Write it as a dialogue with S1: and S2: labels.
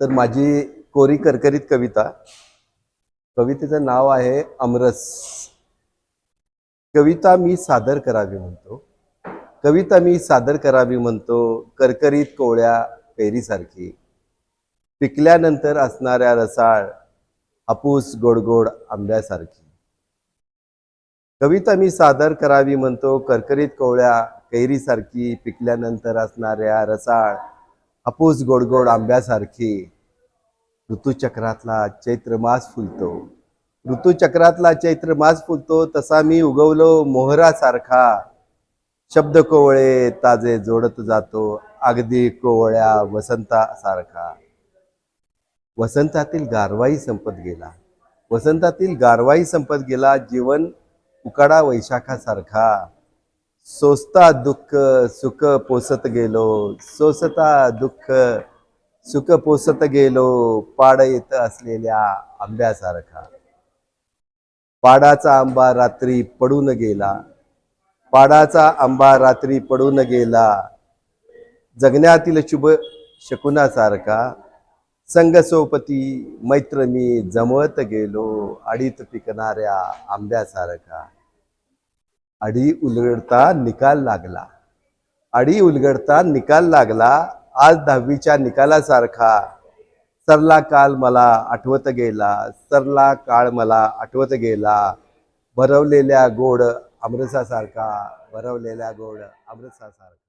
S1: तर माझी कोरी करकरीत कविता. कवितेचं नाव आहे अमरस. कविता मी सादर करावी म्हणतो. कविता मी सादर करावी म्हणतो करकरीत कोवळ्या पेरीसारखी पिकल्यानंतर असणाऱ्या रसाळ हापूस गोडगोड आंब्यासारखी. कविता मी सादर करावी म्हणतो करकरीत कोवळ्या कैरीसारखी. पिकल्यानंतर असणाऱ्या रसाळ हापूस गोडगोड आंब्यासारखी ऋतुचक्रातला चैत्र मास फुलतो. ऋतुचक्रातला चैत्र मास फुलतो तसा मी उगवलो मोहरासारखा. शब्द कोवळे ताजे जोडत जातो अगदी कोवळ्या वसंतासारखा. वसंतातील गारवाई संपत गेला. वसंतातील गारवाई संपत गेला जीवन उकाडा वैशाखासारखा. सोसता दुःख सुख पोसत गेलो. सोसता दुःख सुख पोसत गेलो. पाड येत असलेल्या आंब्यासारखा. पाडाचा आंबा रात्री पडून गेला. पाडाचा आंबा रात्री पडून गेला. जगण्यातील शुभ शकुनासारखा. संगसोपती मैत्र मी जमवत गेलो. आडीत पिकणाऱ्या आंब्यासारखा. अडी उलगडता निकाल लागला अडी उलगडता निकाल लागला आज दहावीच्या निकालासारखा सरला काल मला आठवत गेला सरला काळ मला आठवत गेला भरवलेल्या गोड अमृतासारखा भरवलेल्या गोड अमृतासारखा